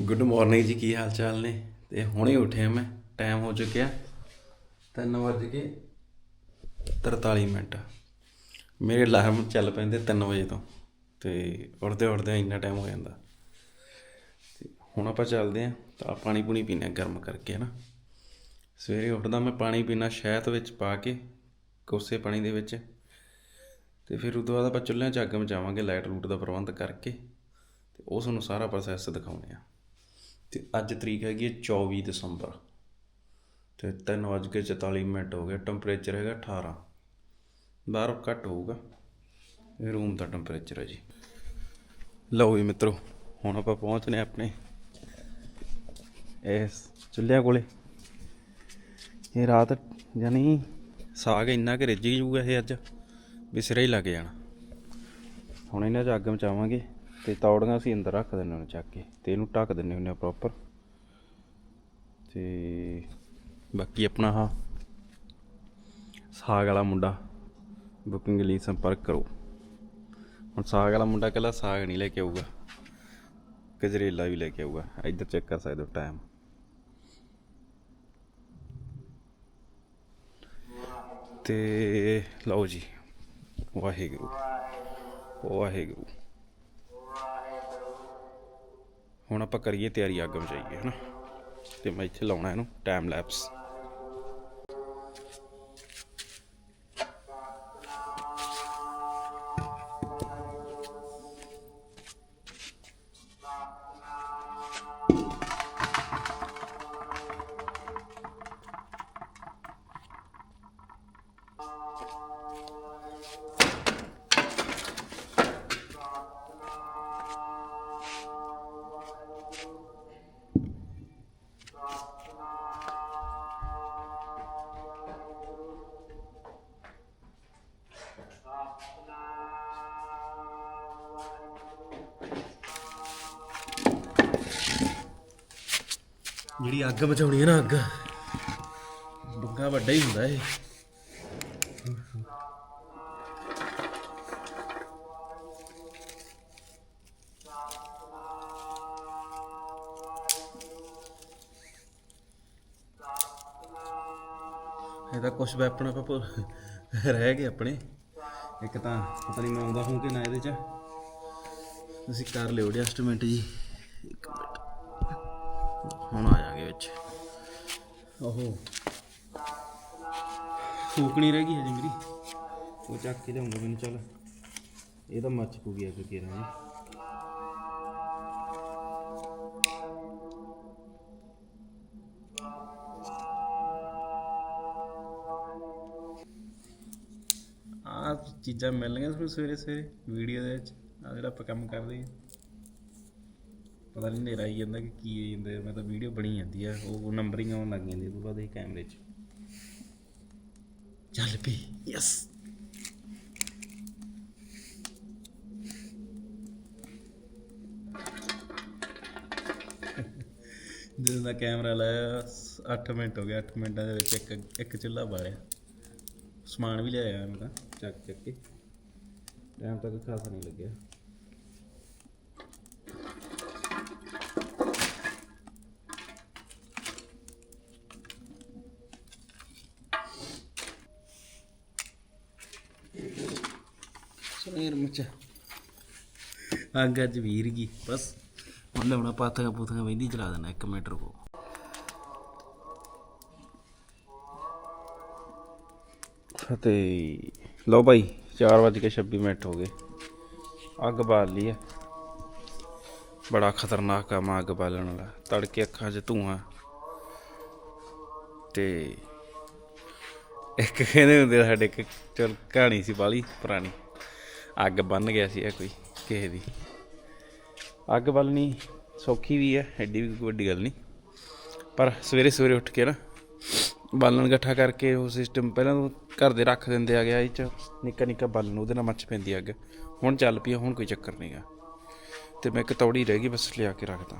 Good morning ਜੀ, ਕੀ ਹਾਲ ਚਾਲ ਨੇ? ਤੇ ਹੁਣੇ ਉੱਠਿਆ ਮੈਂ ਟਾਈਮ ਹੋ ਚੁੱਕਿਆ। 3 ਵਜੇ ਕੇ 43 ਮਿੰਟ। ਮੇਰੇ ਅਲਾਰਮ ਚੱਲ ਪੈਂਦੇ 3 ਵਜੇ ਤੋਂ, ਤੇ ਉੱਠਦੇ ਉੱਠਦੇ ਇੰਨਾ ਟਾਈਮ ਹੋ ਜਾਂਦਾ। ਤੇ ਹੁਣ ਆਪਾਂ ਚੱਲਦੇ ਆਂ ਤਾਂ ਪਾਣੀ ਪੂਣੀ ਪੀਣਾ ਗਰਮ ਕਰਕੇ ਨਾ ਸਵੇਰੇ ਉੱਠਦਾ ਮੈਂ ਪਾਣੀ ਪੀਣਾ ਸ਼ਹਿਦ ਵਿੱਚ ਪਾ ਕੇ, ਕੋਸੇ ਪਾਣੀ ਦੇ ਵਿੱਚ। ਤੇ ਫਿਰ ਉਦੋਂ ਬਾਅਦ ਆਪਾਂ ਚੁੱਲ੍ਹਿਆਂ 'ਚ ਅੱਗ ਮਚਾਵਾਂਗੇ ਲਾਈਟ ਰੂਟ ਦਾ ਪ੍ਰਬੰਧ ਕਰਕੇ, ਤੇ ਉਸ ਨੂੰ ਸਾਰਾ ਪ੍ਰੋਸੈਸ ਦਿਖਾਉਂਦੇ ਆ ਤੇ ਅੱਜ ਤਰੀਕ ਹੈਗੀ ਹੈ 24 ਦਸੰਬਰ। ਤੇ 3:44 ਮਿੰਟ ਹੋ ਗਏ ਟੈਂਪਰੇਚਰ ਹੈਗਾ 18 ਬਾਹਰ ਘੱਟ ਹੋਊਗਾ, ਇਹ ਰੂਮ ਦਾ ਟੈਂਪਰੇਚਰ ਹੈ ਜੀ। ਲਓ ਜੀ ਮਿੱਤਰੋ, ਹੁਣ ਆਪਾਂ ਪਹੁੰਚਨੇ ਆਪਣੇ ਇਸ ਚੁੱਲ੍ਹਿਆਂ ਕੋਲੇ। ਇਹ ਰਾਤ ਯਾਨੀ ਸਾਗ ਇੰਨਾ ਕਿ ਰਿੱਝ ਜੂਗਾ ਇਹ ਅੱਜ, ਵੀ ਸਿਰੇ ਹੀ ਲੱਗ ਜਾਣਾ। ਹੁਣ ਇਹਨਾਂ 'ਚ ਅੱਗ ਮਚਾਵਾਂਗੇ। ਤੇ ਤੌੜੀਆਂ ਅਸੀਂ ਅੰਦਰ ਰੱਖ ਦਿੰਦੇ ਹਾਂ ਚੱਕ ਕੇ ਤੇ ਇਹਨੂੰ ਢੱਕ ਦਿੰਦੇ ਹੁੰਦੇ ਆ ਪ੍ਰੋਪਰ ਤੇ ਬਾਕੀ ਆਪਣਾ ਆਹ ਸਾਗ ਵਾਲਾ ਮੁੰਡਾ ਬੁਕਿੰਗ ਲਈ ਸੰਪਰਕ ਕਰੋ। ਹੁਣ ਸਾਗ ਵਾਲਾ ਮੁੰਡਾ ਕੱਲਾ ਸਾਗ ਨਹੀਂ ਲੈ ਕੇ ਆਊਗਾ, ਗਜਰੇਲਾ ਵੀ ਲੈ ਕੇ ਆਊਗਾ, ਇੱਧਰ ਚੈੱਕ ਕਰ ਸਕਦੇ ਹੋ ਟਾਈਮ ਤੇ ਲਓ ਜੀ, ਵਾਹਿਗੁਰੂ ਵਾਹਿਗੁਰੂ। ਹੁਣ ਆਪਾਂ ਕਰੀਏ ਤਿਆਰੀ ਅੱਗ ਮਚਾਈਏ ਹਨਾ? ਤੇ ਮੈਂ ਇੱਥੇ ਲਾਉਣਾ ਇਹਨੂੰ ਟਾਈਮ ਲੈਪਸ ਜਿਹੜੀ ਅੱਗ ਬਚਾਉਣੀ ਹੈ ਨਾ ਅੱਗ। ਬੰਗਾ ਵੱਡਾ ਹੀ ਹੁੰਦਾ ਇਹ। ਇਹ ਤਾਂ ਕੁਝ ਵੈਪਨ ਆਪਾਂ ਰਹਿ ਗਏ ਆਪਣੇ। ਇੱਕ ਤਾਂ ਪਤਾ ਨਹੀਂ ਮੈਂ ਆਉਂਦਾ ਹੂੰ ਕਿ ਨਾ ਇਹਦੇ ਚ। ਤੁਸੀਂ ਕਰ ਲਿਓ ਐਡਜਸਟਮੈਂਟ ਜੀ। ਇੱਕ ਹੁਣ ਆ ਜਾਗੇ ਵਿੱਚ। ਓਹੋ। ਫੂਕਣੀ ਰਹਿ ਗਈ ਹਜੇ ਮੇਰੀ? ਉਹ ਚੱਕ ਕੇ ਲਿਆਉਂਗਾ ਮੈਨੂੰ ਚੱਲ। ਇਹ ਤਾਂ ਮੱਚ ਪੂ ਗਿਆ ਕਿ ਕਿਰਾਂ ਜੀ। ਆ ਚੀਜ਼ਾਂ ਮਿਲਣਗੀਆਂ ਤੁਹਾਨੂੰ ਸਵੇਰੇ ਸਵੇਰੇ ਵੀਡੀਓ ਦੇ ਵਿੱਚ। ਆ ਜਿਹੜਾ ਆਪਾਂ ਕੰਮ ਕਰਦੇ ਹਾਂ। ਪਤਾ ਨਹੀਂ ਨੇਰਾ ਆਈ ਜਾਂਦਾ ਕਿ ਕੀ ਹੋਈ ਜਾਂਦਾ, ਮੈਂ ਤਾਂ ਵੀਡੀਓ ਬਣੀ ਜਾਂਦੀ ਆ, ਉਹ ਨੰਬਰਿੰਗ ਆਉਣ ਲੱਗ ਜਾਂਦੀ ਉਸ ਤੋਂ ਬਾਅਦ ਇਹ ਕੈਮਰੇ 'ਚ। ਚੱਲ ਪਈ ਯਸ। ਜਦੋਂ ਦਾ ਕੈਮਰਾ ਲਾਇਆ 8 ਮਿੰਟ ਹੋ ਗਏ 8 ਮਿੰਟਾਂ ਦੇ ਵਿੱਚ ਇੱਕ ਇੱਕ ਚੁੱਲ੍ਹਾ ਬਾਲਿਆ। ਸਮਾਨ ਵੀ ਲਿਆਇਆ ਮੈਂ ਤਾਂ ਚੱਕ ਚੱਕ ਕੇ। ਟਾਈਮ ਤੱਕ ਖਾਸਾ ਨਹੀਂ ਲੱਗਿਆ। ਮਚਾ ਅੱਗ ਅੱਜ ਵੀਰ ਗਈ ਬਸ। ਹੁਣ ਲਾਉਣਾ ਪਾਥੀਆਂ ਪੂਥੀਆਂ ਵਹਿੰਦੀ ਚਲਾ ਦੇਣਾ 1 ਮਿੰਟ ਰੁਕੋ। ਤੇ ਲਓ ਭਾਈ 4:26 ਮਿੰਟ ਹੋ ਗਏ। ਅੱਗ ਬਾਲ ਲਈ ਹੈ ਬੜਾ ਖਤਰਨਾਕ ਕੰਮ ਆ ਅੱਗ ਬਾਲਣ ਵਾਲਾ। ਤੜਕੇ ਅੱਖਾਂ 'ਚ ਧੂਆਂ। ਤੇ ਇੱਕ ਕਹਿੰਦੇ ਹੁੰਦੇ ਆ ਸਾਡੇ ਇੱਕ ਚਲ ਕਹਾਣੀ ਸੀ ਬਾਲੀ ਪੁਰਾਣੀ। ਅੱਗ ਬੰਨ ਗਿਆ ਸੀ ਇਹ ਕੋਈ ਕਿਸੇ ਦੀ। ਅੱਗ ਬਾਲਣੀ ਸੌਖੀ ਵੀ ਹੈ ਐਡੀ ਵੀ ਕੋਈ ਵੱਡੀ ਗੱਲ ਨਹੀਂ। ਪਰ ਸਵੇਰੇ ਸਵੇਰੇ ਉੱਠ ਕੇ ਨਾ ਬਾਲਣ ਇਕੱਠਾ ਕਰਕੇ ਉਹ ਸਿਸਟਮ ਪਹਿਲਾਂ ਤੋਂ ਘਰ ਦੇ ਰੱਖ ਦਿੰਦੇ ਆ ਗਿਆ ਇਹ ਚ ਨਿੱਕਾ ਨਿੱਕਾ ਬਾਲਣ ਉਹਦੇ ਨਾਲ ਮੱਚ ਪੈਂਦੀ ਅੱਗ। ਹੁਣ ਚੱਲ ਪਈ ਆ, ਹੁਣ ਕੋਈ ਚੱਕਰ ਨਹੀਂਗਾ ਤੇ ਮੈਂ ਇੱਕ ਤੌੜੀ ਰਹਿ ਗਈ ਬਸ ਲਿਆ ਕੇ ਰੱਖਦਾ।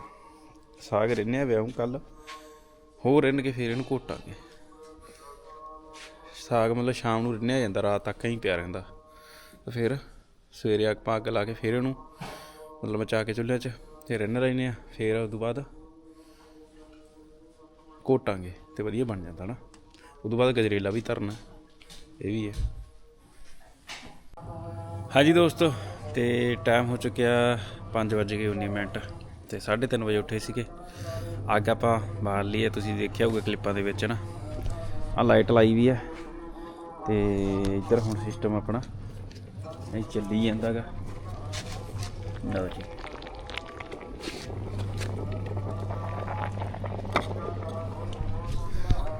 ਸਾਗ ਰਿੰਨਿਆ ਵਿਆਹ ਕੱਲ ਹੋਰ ਰਿੰਨ ਕੇ ਫੇਰ ਇਹਨੂੰ ਘੋਟਾਂਗੇ ਸਾਗ ਮਤਲਬ ਸ਼ਾਮ ਨੂੰ ਰਿੰਨਿਆ ਜਾਂਦਾ ਰਾਤ ਤੱਕ ਹੀ ਪਿਆ ਰਹਿੰਦਾ। ਤੇ ਫਿਰ ਸਵੇਰੇ ਅੱਗ ਪਾ ਕੇ ਲਾ ਕੇ ਫਿਰ ਉਹਨੂੰ, ਮਤਲਬ ਮਚਾ ਕੇ ਚੁੱਲ੍ਹੇ 'ਚ ਤੇ ਰਿੰਨ ਲੈਨੇ ਆ, ਫਿਰ ਉਸ ਤੋਂ ਬਾਅਦ ਕੋਟਾਂਗੇ ਤੇ ਵਧੀਆ ਬਣ ਜਾਂਦਾ ਨਾ। ਉਸ ਤੋਂ ਬਾਅਦ ਗਜਰੇਲਾ ਵੀ ਧਰਨਾ, ਇਹ ਵੀ ਹੈ। ਹਾਂਜੀ ਦੋਸਤੋ, ਤੇ ਟਾਈਮ ਹੋ ਚੁੱਕਿਆ 5:19 ਮਿੰਟ ਤੇ 3:30 ਵਜੇ ਉੱਠੇ ਸੀਗੇ। ਅੱਗ ਆਪਾਂ ਬਾਲ ਲਈ ਹੈ ਤੁਸੀਂ ਦੇਖਿਆ ਹੋਊਗਾ ਕਲਿੱਪਾਂ ਦੇ ਵਿੱਚ ਨਾ। ਆ ਲਾਈਟ ਲਾਈ ਵੀ ਹੈ ਤੇ ਇੱਧਰ ਹੁਣ ਸਿਸਟਮ ਆਪਣਾ। ਇਹ ਚੱਲੀ ਜਾਂਦਾਗਾ। ਲਓ ਜੀ।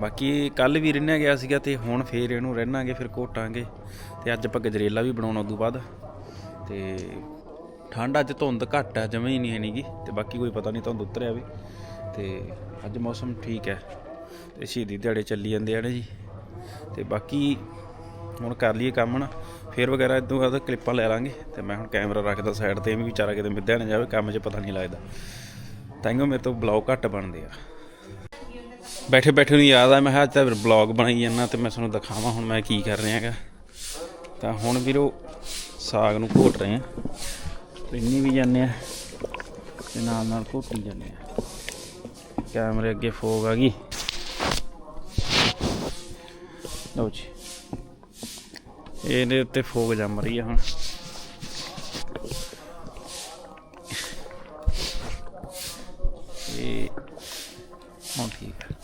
ਬਾਕੀ ਕੱਲ ਵੀ ਰਿੰਨਿਆ ਗਿਆ ਸੀਗਾ ਤੇ ਹੁਣ ਫੇਰ ਇਹਨੂੰ ਰਹਿਣਾਂਗੇ, ਫਿਰ ਘੋਟਾਂਗੇ। ਤੇ ਅੱਜ ਆਪਾਂ ਗਜਰੇਲਾ ਵੀ ਬਣਾਉਣਾ ਉਦੋਂ ਬਾਅਦ। ਤੇ ਠੰਡ ਅੱਜ ਧੁੰਦ ਘੱਟ ਆ ਜਮੇ ਹੀ ਨਹੀਂ ਹੈਨੀਗੀ ਤੇ ਬਾਕੀ ਕੋਈ ਪਤਾ ਨਹੀਂ ਧੁੰਦ ਉਤਰਿਆ ਵੀ। ਤੇ ਅੱਜ ਮੌਸਮ ਠੀਕ ਹੈ। ਤੇ ਸ਼ਹੀਦੀ ਦਿਹਾੜੇ ਚੱਲੀ ਜਾਂਦੇ ਆ ਨੇ ਜੀ। ਤੇ ਬਾਕੀ ਹੁਣ ਕਰ ਲਈਏ ਕੰਮ ਨਾ ਫੇਰ ਵਗੈਰਾ ਇਦੋਂ ਬਾਅਦ ਕਲਿੱਪਾਂ ਲੈ ਲਾਂਗੇ। ਤੇ ਮੈਂ ਹੁਣ ਕੈਮਰਾ ਰੱਖਦਾ ਸਾਈਡ ਤੇ ਵੀ ਵਿਚਾਰਾ ਕਿਤੇ ਮਿੱਧਿਆ ਨਾ ਜਾਵੇ, ਕੰਮ 'ਚ ਪਤਾ ਨਹੀਂ ਲੱਗਦਾ। ਤਾਂਹੀਓ ਮੇਰੇ ਤੋਂ ਬਲੌਗ ਘੱਟ ਬਣਦੇ ਆ। ਬੈਠੇ ਬੈਠੇ ਨੂੰ ਯਾਦ ਆ, ਮੈਂ ਕਿਹਾ ਅੱਜ ਤਾਂ ਬਲੌਗ ਬਣਾਈ ਜਾਂਦਾ ਤੇ ਮੈਂ ਤੁਹਾਨੂੰ ਦਿਖਾਵਾਂ ਹੁਣ ਮੈਂ ਕੀ ਕਰ ਰਿਹਾ ਹੈਗਾ ਤਾਂ ਹੁਣ ਵੀਰੋ ਸਾਗ ਨੂੰ ਘੋਟ ਰਹੇ ਆ। ਰਿੰਨੀ ਵੀ ਜਾਂਦੇ ਆ ਤੇ ਨਾਲ ਨਾਲ ਘੋਟੀ ਜਾਂਦੇ ਆ। ਕੈਮਰੇ ਅੱਗੇ ਫੋਗ ਆ ਗਈ। ਲਓ ਜੀ। ਇਹਦੇ ਉੱਤੇ ਫੋਗ ਜੰਮ ਰਹੀ ਆ ਹੁਣ। ਇਹ ਹੁਣ ਠੀਕ ਹੈ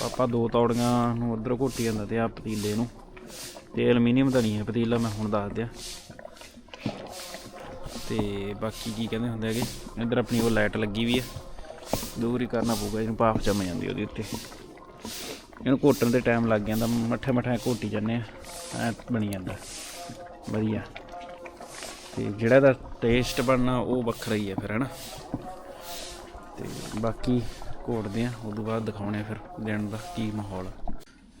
ਪਾਪਾ ਦੋ ਤੌੜੀਆਂ ਨੂੰ ਉਧਰ ਘੋਟੀ ਜਾਂਦਾ ਤੇ ਆ ਪਤੀਲੇ ਨੂੰ। ਤੇ ਐਲੂਮੀਨੀਅਮ ਦਾ ਨਹੀਂ ਹੈ ਪਤੀਲਾ, ਮੈਂ ਹੁਣ ਦੱਸ ਦਿਆਂ। ਤੇ ਬਾਕੀ ਕੀ ਕਹਿੰਦੇ ਹੁੰਦੇ ਹੈਗੇ? ਇੱਧਰ ਆਪਣੀ ਉਹ ਲਾਈਟ ਲੱਗੀ ਵੀ ਹੈ ਦੂਰ ਹੀ ਕਰਨਾ ਪਊਗਾ, ਇਹਨੂੰ ਪਾਪ ਜੰਮ ਜਾਂਦੀ ਉਹਦੇ ਉੱਤੇ। ਇਹਨੂੰ ਘੋਟਣ ਦੇ ਟਾਈਮ ਲੱਗ ਜਾਂਦਾ, ਮੱਠੇ ਮੱਠੇ ਘੋਟੀ ਜਾਂਦੇ ਆ, ਐ ਬਣੀ ਜਾਂਦਾ। ਵਧੀਆ। ਤੇ ਜਿਹੜਾ ਦਾ ਟੇਸਟ ਬਣਨਾ, ਉਹ ਵੱਖਰਾ ਹੀ ਹੈ ਫਿਰ, ਹੈਨਾ? ਤੇ ਬਾਕੀ ਘੋਟਦੇ ਆ ਤੋਂ ਬਾਅਦ ਦਿਖਾਉਣੇ ਆ ਫਿਰ ਦਿਨ ਦਾ ਕੀ ਮਾਹੌਲ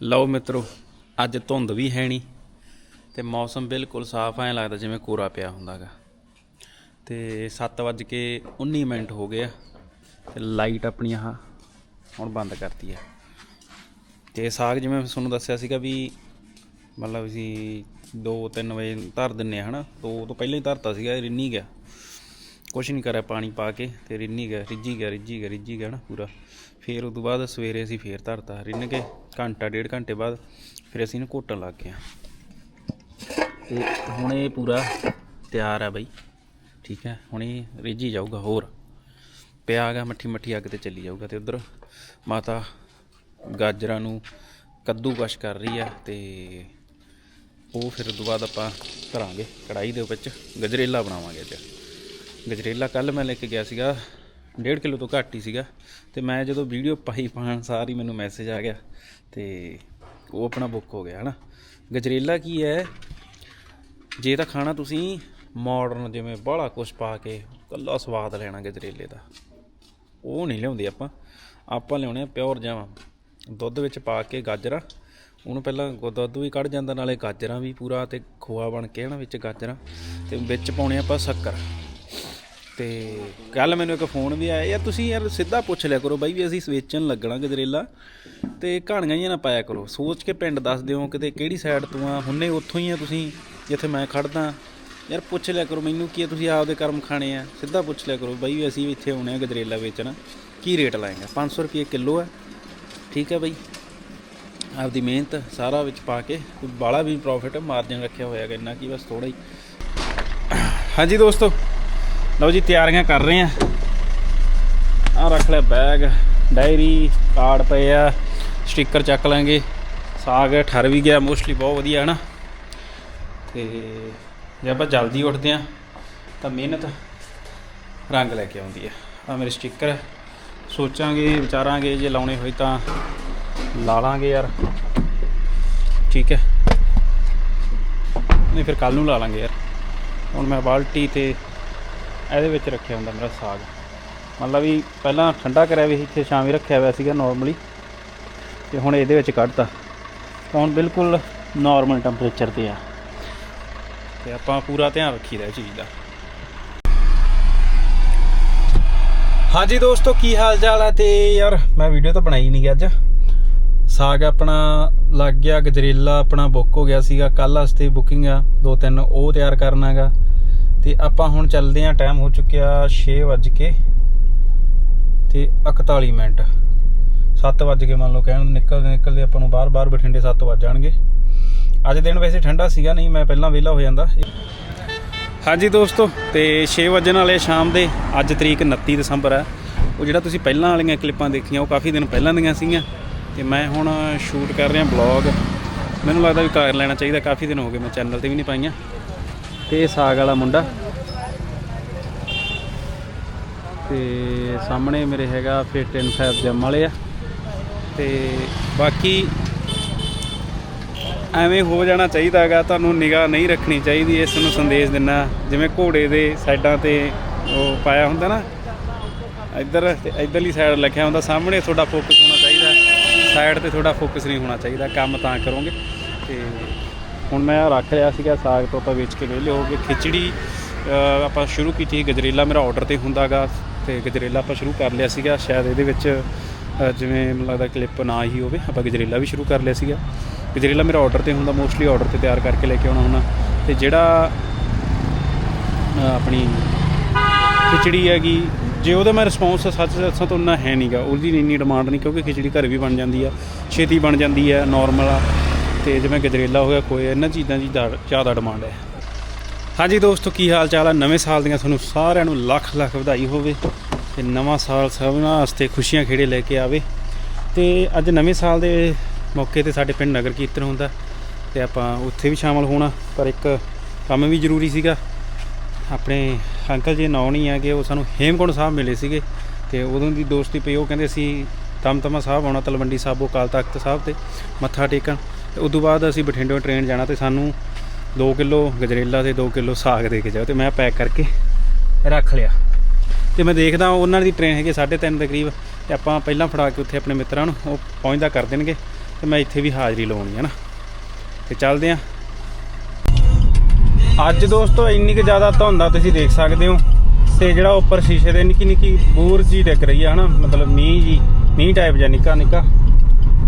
ਲਓ ਮਿੱਤਰੋ, ਅੱਜ ਧੁੰਦ ਵੀ ਹੈ ਨਹੀਂ, ਤੇ ਮੌਸਮ ਬਿਲਕੁਲ ਸਾਫ਼ ਐ ਲੱਗਦਾ ਜਿਵੇਂ ਕੋਰਾ ਪਿਆ ਹੁੰਦਾਗਾ। ਤੇ 7:19 ਮਿੰਟ ਹੋ ਗਏ ਆ, ਤੇ ਲਾਈਟ ਆਪਣੀ ਆਹ ਹੁਣ ਬੰਦ ਕਰਤੀ ਹੈ ਤੇ ਸਾਗ ਜਿਵੇਂ ਤੁਹਾਨੂੰ ਦੱਸਿਆ ਸੀਗਾ ਵੀ ਮਤਲਬ ਅਸੀਂ 2-3 ਵਜੇ ਧਰ ਦਿੰਨੇ ਆ, ਹਨਾ? ਦੋ ਤੋਂ ਪਹਿਲਾਂ ਹੀ ਧਰਤਾ ਸੀਗਾ, ਇਹ ਰਿੰਨੀ ਗਿਆ। ਕੁਛ ਨਹੀਂ ਕਰਿਆ ਪਾਣੀ ਪਾ ਕੇ ਤੇ ਰਿੰਨੀ ਗਿਆ, ਰਿੱਝੀ ਗਿਆ ਰਿੱਝੀ ਗਿਆ ਰਿੱਝੀ ਗਿਆ ਨਾ ਪੂਰਾ। ਫਿਰ ਉਸ ਤੋਂ ਬਾਅਦ ਸਵੇਰੇ ਅਸੀਂ ਫੇਰ ਧਰਤਾ, ਰਿੰਨ ਕੇ ਘੰਟਾ, ਡੇਢ ਘੰਟੇ ਬਾਅਦ ਫਿਰ ਅਸੀਂ ਇਹਨੂੰ ਘੋਟਣ ਲੱਗ ਗਏ ਹਾਂ ਤੇ ਹੁਣ ਇਹ ਪੂਰਾ ਤਿਆਰ ਆ ਬਈ, ਠੀਕ ਹੈ? ਹੁਣ ਇਹ ਰਿੱਝੀ ਜਾਊਗਾ ਹੋਰ। ਪਿਆ ਗਾ ਮੱਠੀ ਮੱਠੀ ਅੱਗ ਤੇ ਚੱਲੀ ਜਾਊਗਾ ਤੇ ਉਧਰ ਮਾਤਾ ਗਾਜਰਾਂ ਨੂੰ ਕੱਦੂਕਸ਼ ਕਰ ਰਹੀ ਆ ਤੇ ਉਹ ਫਿਰ ਤੋਂ ਬਾਅਦ ਆਪਾਂ ਧਰਾਂਗੇ ਕੜਾਈ ਦੇ ਵਿੱਚ, ਗਜਰੇਲਾ ਬਣਾਵਾਂਗੇ ਅੱਜ। ਗਜਰੇਲਾ ਕੱਲ ਮੈਂ ਲੈ ਕੇ ਗਿਆ ਸੀਗਾ 1.5 ਕਿਲੋ ਤੋਂ ਘੱਟ ਹੀ ਸੀਗਾ ਤੇ ਮੈਂ ਜਦੋਂ ਵੀਡੀਓ ਪਾਈ ਪਾਣ ਸਾਰ ਹੀ ਮੈਨੂੰ ਮੈਸੇਜ ਆ ਗਿਆ ਤੇ ਉਹ ਆਪਣਾ ਬੁੱਕ ਹੋ ਗਿਆ, ਹਨਾ? ਗਜਰੇਲਾ ਕੀ ਹੈ? ਜੇ ਤਾਂ ਖਾਣਾ ਤੁਸੀਂ ਮਾਡਰਨ ਜਿਵੇਂ ਬਾਹਲਾ ਕੁਛ ਪਾ ਕੇ ਕੱਲਾ ਸਵਾਦ ਲੈਣਾ ਗਜਰੇਲੇ ਦਾ। ਉਹ ਨਹੀਂ ਲਿਆਉਂਦੇ ਆਪਾਂ ਆਪਾਂ ਲਿਆਉਣੇ ਆ ਪਿਓਰ ਜਾਵਾਂ ਦੁੱਧ ਵਿੱਚ ਪਾ ਕੇ ਗਾਜਰਾਂ। ਉਹਨੂੰ ਪਹਿਲਾਂ ਗੁ- ਦੁੱਧ ਵੀ ਕੱਢ ਜਾਂਦਾ ਨਾਲੇ ਗਾਜਰਾਂ ਵੀ ਪੂਰਾ ਤੇ ਖੋਆ ਬਣ ਕੇ ਨਾ ਵਿੱਚ ਗਾਜਰਾਂ। ਤੇ ਵਿੱਚ ਪਾਉਣੇ ਆਪਾਂ ਸ਼ੱਕਰ। ਤੇ ਕੱਲ ਮੈਨੂੰ ਇੱਕ ਫੋਨ ਵੀ ਆਇਆ ਯਾਰ ਤੁਸੀਂ ਯਾਰ ਸਿੱਧਾ ਪੁੱਛ ਲਿਆ ਕਰੋ ਬਾਈ ਵੀ ਅਸੀਂ ਵੇਚਣ ਲੱਗਣਾ ਗਜਰੇਲਾ। ਤੇ ਕਹਾਣੀਆਂ ਹੀ ਨਾ ਪਾਇਆ ਕਰੋ। ਸੋਚ ਕੇ ਪਿੰਡ ਦੱਸ ਦਿਓ ਕਿਤੇ ਕਿਹੜੀ ਸਾਈਡ ਤੋਂ ਆ। ਹੁੰਨੇ ਉੱਥੋਂ ਹੀ ਆ ਤੁਸੀਂ ਜਿੱਥੇ ਮੈਂ ਖੜਦਾ। ਯਾਰ ਪੁੱਛ ਲਿਆ ਕਰੋ ਮੈਨੂੰ ਕੀ ਆ, ਤੁਸੀਂ ਆਪਦੇ ਕਰਮ ਖਾਣੇ ਆ। ਸਿੱਧਾ ਪੁੱਛ ਲਿਆ ਕਰੋ ਬਾਈ ਵੀ ਅਸੀਂ ਵੀ ਇੱਥੇ ਆਉਣੇ ਆ ਗਜਰੇਲਾ ਵੇਚਣਾ। ਕੀ ਰੇਟ ਲਾਏਗਾ? 500 ਰੁਪਏ ਕਿਲੋ ਹੈ ਠੀਕ ਹੈ ਬਾਈ। ਆਪਦੀ ਮਿਹਨਤ ਸਾਰਾ ਵਿੱਚ ਪਾ ਕੇ ਕੋਈ ਬਾਲਾ ਵੀ ਪ੍ਰੋਫਿਟ ਮਾਰਜਨ ਰੱਖਿਆ ਹੋਇਆ ਹੈਗਾ ਇੰਨਾ ਕਿ ਬਸ ਥੋੜਾ ਹੀ। ਹਾਂਜੀ ਦੋਸਤੋ, ਲਓ ਜੀ ਤਿਆਰੀਆਂ ਕਰ ਰਹੇ ਆ ਆ ਰੱਖ ਲਿਆ ਬੈਗ ਡਾਇਰੀ ਕਾਰਡ ਪਏ ਆ ਸਟicker ਚੱਕ ਲਾਂਗੇ। ਸਾਗ ਠਰ ਵੀ ਗਿਆ ਮੋਸਟਲੀ ਬਹੁਤ ਵਧੀਆ ਹੈ ਨਾ ਤੇ ਜੇ ਆਪਾਂ ਜਲਦੀ ਉੱਠਦੇ ਆ ਤਾਂ ਮਿਹਨਤ ਰੰਗ ਲੈ ਕੇ ਆਉਂਦੀ ਹੈ। ਆ ਮੇਰੇ ਸਟicker ਸੋਚਾਂਗੇ, ਵਿਚਾਰਾਂਗੇ, ਜੇ ਲਾਉਣੇ ਹੋਏ ਤਾਂ ਲਾ ਲਾਂਗੇ ਯਾਰ। ਠੀਕ ਹੈ। ਨਹੀਂ, ਫਿਰ ਕੱਲ ਨੂੰ ਲਾ ਲਾਂਗੇ ਯਾਰ। ਹੁਣ ਮੈਂ ਬਾਲਟੀ ਤੇ ਇਹਦੇ ਵਿੱਚ ਰੱਖਿਆ ਹੁੰਦਾ ਮੇਰਾ ਸਾਗ। ਮਤਲਬ ਵੀ ਪਹਿਲਾਂ ਠੰਡਾ ਕਰਿਆ ਵੀ ਇੱਥੇ ਸ਼ਾਮੀ ਰੱਖਿਆ ਹੋਇਆ ਸੀਗਾ ਨਾਰਮਲੀ ਤੇ ਹੁਣ ਇਹਦੇ ਵਿੱਚ ਕੱਢਤਾ। ਤਾਂ ਹੁਣ ਬਿਲਕੁਲ ਨਾਰਮਲ ਟੈਂਪਰੇਚਰ ਤੇ ਆ। ਤੇ ਆਪਾਂ ਪੂਰਾ ਧਿਆਨ ਰੱਖੀਦਾ ਇਹ ਚੀਜ਼ ਦਾ। ਹਾਂਜੀ ਦੋਸਤੋ, ਕੀ ਹਾਲ ਚਾਲ ਹੈ ਤੇ ਯਾਰ, ਮੈਂ ਵੀਡੀਓ ਤਾਂ ਬਣਾਈ ਨਹੀਂ ਅੱਜ। ਸਾਗ ਆਪਣਾ ਲੱਗ ਗਿਆ, ਗਜਰੇਲਾ ਆਪਣਾ ਬੁੱਕ ਹੋ ਗਿਆ ਸੀਗਾ ਕੱਲ ਵਾਸਤੇ ਬੁਕਿੰਗ ਆ, ਦੋ ਤਿੰਨ ਉਹ ਤਿਆਰ ਕਰਨਾਗਾ ਤੇ ਆਪਾਂ ਹੁਣ ਚੱਲਦੇ ਆਂ ਟਾਈਮ ਹੋ ਚੁੱਕਿਆ 6 ਵੱਜ ਕੇ ਤੇ 41 ਮਿੰਟ। 7 ਵੱਜ ਕੇ ਮੰਨ ਲਓ, ਕਹਿਣ ਨਿਕਲਦੇ ਨਿਕਲਦੇ ਆਪਾਂ ਨੂੰ ਬਾਹਰ-ਬਾਹਰ ਬਠਿੰਡੇ 7 ਵੱਜ ਜਾਣਗੇ। ਅੱਜ ਦਿਨ ਵੈਸੇ ਠੰਡਾ ਸੀਗਾ, ਨਹੀਂ, ਮੈਂ ਪਹਿਲਾਂ ਵਿਹਲਾ ਹੋ ਜਾਂਦਾ। ਹਾਂਜੀ ਦੋਸਤੋ, ਤੇ 6 ਵਜੇ ਵਾਲੇ ਸ਼ਾਮ ਦੇ, ਅੱਜ ਤਰੀਕ 29 ਦਸੰਬਰ ਹੈ ਉਹ ਜਿਹੜਾ ਤੁਸੀਂ ਪਹਿਲਾਂ ਵਾਲੀਆਂ ਕਲਿੱਪਾਂ ਦੇਖੀਆਂ, ਉਹ ਕਾਫੀ ਦਿਨ ਪਹਿਲਾਂ ਦੀਆਂ ਸੀਗੀਆਂ। ਤੇ ਮੈਂ ਹੁਣ ਸ਼ੂਟ ਕਰ ਰਿਹਾ ਬਲੌਗ ਮੈਨੂੰ ਲੱਗਦਾ ਵੀ ਕਰ ਲੈਣਾ ਚਾਹੀਦਾ, ਕਾਫੀ ਦਿਨ ਹੋ ਗਏ ਮੈਂ ਚੈਨਲ ਤੇ ਵੀ ਨਹੀਂ ਪਾਈਆਂ। ਤੇ ਇਹ ਸਾਗ ਵਾਲਾ ਮੁੰਡਾ। ਤੇ ਸਾਹਮਣੇ ਮੇਰੇ ਹੈਗਾ ਫਿਟ ਇਨ ਫੈਬ ਜਮ ਵਾਲੇ ਆ। ਤੇ ਬਾਕੀ ਐਵੇਂ ਹੋ ਜਾਣਾ ਚਾਹੀਦਾ ਹੈਗਾ ਤੁਹਾਨੂੰ ਨਿਗਾਹ ਨਹੀਂ ਰੱਖਣੀ ਚਾਹੀਦੀ, ਇਸ ਨੂੰ ਸੰਦੇਸ਼ ਦਿੰਨਾ। ਜਿਵੇਂ ਘੋੜੇ ਦੇ ਸਾਈਡਾਂ ਤੇ ਉਹ ਪਾਇਆ ਹੁੰਦਾ ਨਾ, ਇੱਧਰ ਇੱਧਰਲੀ ਸਾਈਡ ਲਿਖਿਆ ਹੁੰਦਾ, ਸਾਹਮਣੇ ਤੁਹਾਡਾ ਫੋਕਸ ਹੋਣਾ ਚਾਹੀਦਾ ਸਾਈਡ ਤੇ ਤੁਹਾਡਾ ਫੋਕਸ ਨਹੀਂ ਹੋਣਾ ਚਾਹੀਦਾ, ਕੰਮ ਤਾਂ ਕਰੋਗੇ। ਤੇ ਹੁਣ ਮੈਂ ਰੱਖ ਲਿਆ ਸੀਗਾ ਸਾਗ ਤੋਂ, ਆਪਾਂ ਵੇਚ ਕੇ ਵਿਹਲੇ ਹੋ ਗਏ। ਖਿਚੜੀ ਆਪਾਂ ਸ਼ੁਰੂ ਕੀਤੀ ਸੀ, ਗਜਰੇਲਾ ਮੇਰਾ ਆਰਡਰ ਤੇ ਹੁੰਦਾਗਾ, ਤੇ ਗਜਰੇਲਾ ਆਪਾਂ ਸ਼ੁਰੂ ਕਰ ਲਿਆ ਸੀਗਾ। ਸ਼ਾਇਦ ਇਹਦੇ ਵਿੱਚ ਜਿਵੇਂ ਮੈਨੂੰ ਲੱਗਦਾ ਕਲਿੱਪ ਨਾ ਹੀ ਹੋਵੇ, ਆਪਾਂ ਗਜਰੇਲਾ ਵੀ ਸ਼ੁਰੂ ਕਰ ਲਿਆ ਸੀਗਾ। ਗਜਰੇਲਾ ਮੇਰਾ ਆਰਡਰ ਤੇ ਹੁੰਦਾ ਮੋਸਟਲੀ ਆਰਡਰ ਤੇ ਤਿਆਰ ਕਰਕੇ ਲੈ ਕੇ ਆਉਣਾ ਹੁੰਦਾ। ਤੇ ਜਿਹੜਾ ਆਪਣੀ ਖਿਚੜੀ ਹੈਗੀ, ਜੇ ਉਹਦਾ ਮੈਂ ਰਿਸਪੌਂਸ ਸੱਚ ਦੱਸਾਂ ਤੋਂ ਉਨਾ ਹੈ ਨਹੀਂਗਾ ਉਹਦੀ ਇੰਨੀ ਡਿਮਾਂਡ ਨਹੀਂ, ਕਿਉਂਕਿ ਖਿਚੜੀ ਘਰ ਵੀ ਬਣ ਜਾਂਦੀ ਆ, ਛੇਤੀ ਬਣ ਜਾਂਦੀ ਹੈ ਨਾਰਮਲ ਆ। ਤੇ ਜਿਵੇਂ ਗਜਰੇਲਾ ਹੋ ਗਿਆ ਕੋਈ ਇਹਨਾਂ ਚੀਜ਼ਾਂ ਦੀ ਜ਼ਿਆ- ਜ਼ਿਆਦਾ ਡਿਮਾਂਡ ਹੈ। ਹਾਂਜੀ ਦੋਸਤੋ, ਕੀ ਹਾਲ ਚਾਲ ਆ? ਨਵੇਂ ਸਾਲ ਦੀਆਂ ਤੁਹਾਨੂੰ ਸਾਰਿਆਂ ਨੂੰ ਲੱਖ ਲੱਖ ਵਧਾਈ ਹੋਵੇ ਤੇ ਨਵਾਂ ਸਾਲ ਸਭਨਾਂ ਵਾਸਤੇ ਖੁਸ਼ੀਆਂ ਖੇੜੇ ਲੈ ਕੇ ਆਵੇ। ਤੇ ਅੱਜ ਨਵੇਂ ਸਾਲ ਦੇ ਮੌਕੇ ਤੇ ਸਾਡੇ ਪਿੰਡ ਨਗਰ ਕੀਰਤਨ ਹੁੰਦਾ ਤੇ ਆਪਾਂ ਉੱਥੇ ਵੀ ਸ਼ਾਮਲ ਹੋਣਾ, ਪਰ ਇੱਕ ਕੰਮ ਵੀ ਜ਼ਰੂਰੀ ਸੀਗਾ। ਆਪਣੇ ਅੰਕਲ ਜੀ ਨਾਂ ਨਹੀਂ ਹੈਗੇ, ਉਹ ਸਾਨੂੰ ਹੇਮਕੁੰਡ ਸਾਹਿਬ ਮਿਲੇ ਸੀਗੇ ਤੇ ਉਦੋਂ ਦੀ ਦੋਸਤੀ ਪਈ, ਉਹ ਕਹਿੰਦੇ ਅਸੀਂ ਤਮਤਮਾ ਸਾਹਿਬ ਆਉਣਾ, ਤਲਵੰਡੀ ਸਾਹਿਬ, ਉਹ ਕਾਲ ਤਖਤ ਸਾਹਿਬ ਤੇ ਮੱਥਾ ਟੇਕਣ। ਤੇ ਤੋਂ ਬਾਅਦ ਅਸੀਂ ਬਠਿੰਡੋਂ ਟ੍ਰੇਨ ਜਾਣਾ ਤੇ ਸਾਨੂੰ 2 ਕਿਲੋ ਗਜਰੇਲਾ ਤੇ 2 ਕਿਲੋ ਸਾਗ ਦੇ ਕੇ ਜਾਓ ਤੇ ਮੈਂ ਪੈਕ ਕਰਕੇ ਰੱਖ ਲਿਆ। ਤੇ ਮੈਂ ਦੇਖਦਾ ਉਹਨਾਂ ਦੀ ਟ੍ਰੇਨ ਹੈਗੀ 3:30 ਦੇ ਕਰੀਬ ਤੇ ਆਪਾਂ ਪਹਿਲਾਂ ਫੜਾ ਕੇ ਉੱਥੇ ਆਪਣੇ ਮਿੱਤਰਾਂ ਨੂੰ, ਉਹ ਪਹੁੰਚਦਾ ਕਰ ਦੇਣਗੇ। ਤੇ ਮੈਂ ਇੱਥੇ ਵੀ ਹਾਜ਼ਰੀ ਲਾਉਣੀ ਹੈ ਨਾ। ਤੇ ਚੱਲਦੇ ਆਂ ਅੱਜ ਦੋਸਤੋ ਇੰਨੀ ਕਿ ਜ਼ਿਆਦਾ ਧੁੰਦ ਆ, ਤੁਸੀਂ ਦੇਖ ਸਕਦੇ ਹੋ। ਤੇ ਜਿਹੜਾ ਉੱਪਰ ਸ਼ੀਸ਼ੇ ਦੇ ਨਿੱਕੀ ਨਿੱਕੀ ਬੂਰ ਜੀ ਡਿੱਗ ਰਹੀ ਆ ਹਨਾ, ਮਤਲਬ ਮੀਂਹ ਜੀ, ਮੀਂਹ ਟਾਈਪ ਜਾਂ ਨਿੱਕਾ ਨਿੱਕਾ।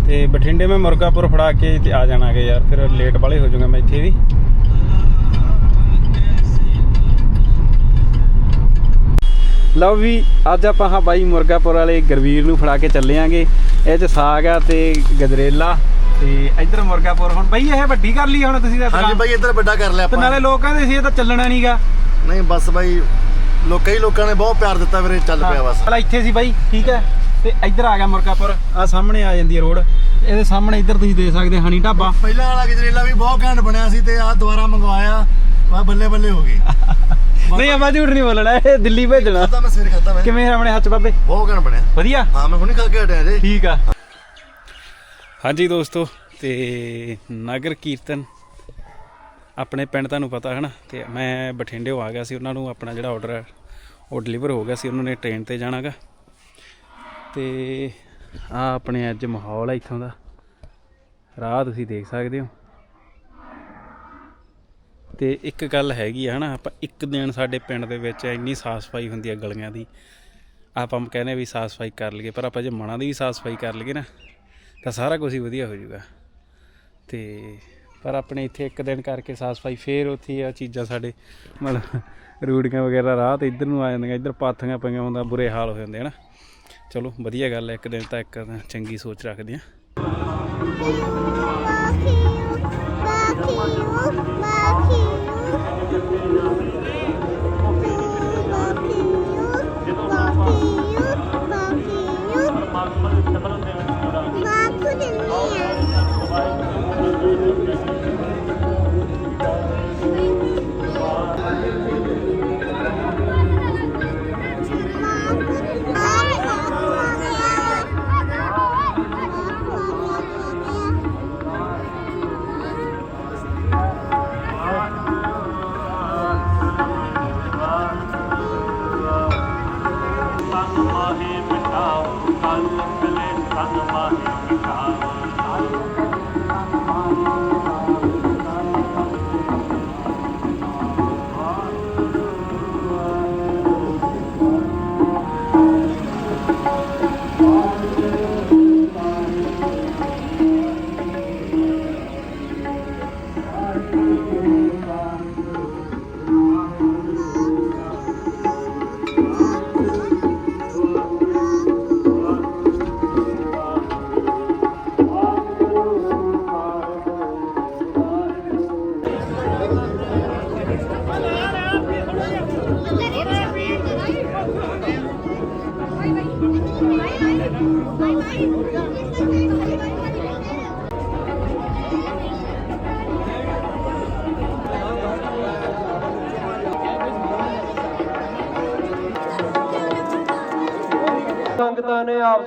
ਤੇ ਬਠਿੰਡੇ ਮੈਂ ਮੁਰਗਾਪੁਰ ਫੜਾ ਕੇ ਤੇ ਆ ਜਾਣਾਗੇ ਯਾਰ, ਫਿਰ ਲੇਟ ਵਾਲੇ ਹੋ ਜਾਊਗਾ ਮੈਂ ਇੱਥੇ ਵੀ। ਲਓ ਵੀ, ਅੱਜ ਆਪਾਂ ਹਾਂ ਬਾਈ ਮੁਰਗਾਪੁਰ ਵਾਲੇ ਗਰਵੀਰ ਨੂੰ ਫੜਾ ਕੇ ਚੱਲੇ ਆਂਗੇ। ਇਹ ਚ ਸਾਗ ਆ ਤੇ ਗਜਰੇਲਾ ਤੇ ਇੱਧਰ ਮੁਰਗਾਪੁਰ। ਹੁਣ ਬਈ ਇਹ ਵੱਡੀ ਕਰ ਲਈ ਹੁਣ ਤੁਸੀਂ ਤਾਂ ਹਾਂਜੀ ਦੁਕਾਨ। ਬਾਈ ਇੱਧਰ ਵੱਡਾ ਕਰ ਲਿਆ ਤੇ ਆਪਾਂ। ਨਾਲੇ ਲੋਕ ਕਹਿੰਦੇ ਸੀ ਇਹ ਤਾਂ ਚੱਲਣਾ ਨਹੀਂਗਾ ਨਹੀਂ ਬਸ ਬਾਈ ਲੋਕ ਕਈ ਲੋਕਾਂ ਨੇ ਬਹੁਤ ਪਿਆਰ ਦਿੱਤਾ ਵੀਰੇ ਚੱਲ ਪਿਆ ਬਸ। ਪਹਿਲਾਂ ਇੱਥੇ ਸੀ ਬਾਈ ਠੀਕ ਹੈ? ਤੇ ਇੱਧਰ ਆ ਗਿਆ ਮੁਰਗਾਪੁਰ ਆ ਸਾਹਮਣੇ ਆ ਜਾਂਦੀ ਹੈ ਰੋਡ। ਇਹਦੇ ਸਾਹਮਣੇ ਇੱਧਰ ਤੁਸੀਂ ਦੇਖ ਸਕਦੇ ਹਨੀ ਢਾਬਾ। ਪਹਿਲਾਂ ਵਾਲਾ ਗਜਰੇਲਾ ਵੀ ਬਹੁਤ ਘੈਂਟ ਬਣਿਆ ਸੀ ਤੇ ਆਹ ਦੁਬਾਰਾ ਮੰਗਵਾਇਆ ਵਾ ਬੱਲੇ ਬੱਲੇ ਹੋ ਗਈ ਨਹੀਂ ਆਪਾਂ ਝੂਠ ਨਹੀਂ ਬੋਲਣਾ ਇਹ ਦਿੱਲੀ ਭੇਜਣਾ। ਖਾਦਾ ਮੈਂ ਸਵੇਰ ਖਾਦਾ ਮੈਂ। ਕਿਵੇਂ ਆਪਣੇ ਹੱਥ ਬਾਬੇ? ਬਹੁਤ ਘੈਂਟ ਬਣਿਆ। ਵਧੀਆ? ਹਾਂ ਮੈਂ ਹੁਣੇ ਖਾ ਕੇ ਹਟਿਆ ਜੀ। ਠੀਕ ਆ। ਹਾਂਜੀ ਦੋਸਤੋ ਤੇ ਨਗਰ ਕੀਰਤਨ ਆਪਣੇ ਪਿੰਡ ਤੁਹਾਨੂੰ ਪਤਾ ਹੈ ਨਾ ਤੇ ਮੈਂ ਬਠਿੰਡੇੋਂ ਆ ਗਿਆ ਸੀ ਉਹਨਾਂ ਨੂੰ ਆਪਣਾ ਜਿਹੜਾ ਆਰਡਰ ਹੈ ਉਹ ਡਿਲੀਵਰ ਹੋ ਗਿਆ ਸੀ ਉਹਨਾਂ ਨੇ ਟ੍ਰੇਨ ਤੇ ਜਾਣਾਗਾ ਤੇ ਆ ਆਪਣੇ ਅੱਜ ਮਾਹੌਲ ਹੈ ਇੱਥੋਂ ਦਾ। ਰਾਹ ਤੁਸੀਂ ਦੇਖ ਸਕਦੇ ਹੋ। ਤੇ ਇੱਕ ਗੱਲ ਹੈਗੀ ਆ ਹਨਾ, ਆਪਾਂ ਇੱਕ ਦਿਨ ਸਾਡੇ ਪਿੰਡ ਦੇ ਵਿੱਚ ਇੰਨੀ ਸਾਫ਼ ਸਫ਼ਾਈ ਹੁੰਦੀ ਆ ਗਲੀਆਂ ਦੀ। ਆਪਾਂ ਕਹਿੰਦੇ ਵੀ ਸਾਫ਼ ਸਫ਼ਾਈ ਕਰ ਲਈਏ, ਪਰ ਆਪਾਂ ਜੇ ਮਨਾਂ ਦੀ ਵੀ ਸਾਫ਼ ਸਫ਼ਾਈ ਕਰ ਲਈਏ ਨਾ, ਤਾਂ ਸਾਰਾ ਕੁਝ ਹੀ ਵਧੀਆ ਹੋ ਜਾਊਗਾ। ਤੇ ਪਰ ਆਪਣੇ ਇੱਥੇ ਇੱਕ ਦਿਨ ਕਰਕੇ ਸਾਫ਼ ਸਫ਼ਾਈ ਫੇਰ ਉੱਥੇ ਆ ਚੀਜ਼ਾਂ ਸਾਡੇ, ਮਤਲਬ ਰੂੜੀਆਂ ਵਗੈਰਾ ਰਾਹ ਤੇ ਇੱਧਰ ਨੂੰ ਆ ਜਾਂਦੀਆਂ, ਇੱਧਰ ਪਾਥੀਆਂ ਪਈਆਂ ਹੁੰਦਾ ਬੁਰੇ ਹਾਲ ਹੋ ਜਾਂਦੇ ਹਨਾ ਚਲੋ, ਵਧੀਆ ਗੱਲ ਹੈ ਇੱਕ ਦਿਨ ਤਾਂ ਇੱਕ ਚੰਗੀ ਸੋਚ ਰੱਖਦੇ ਆ।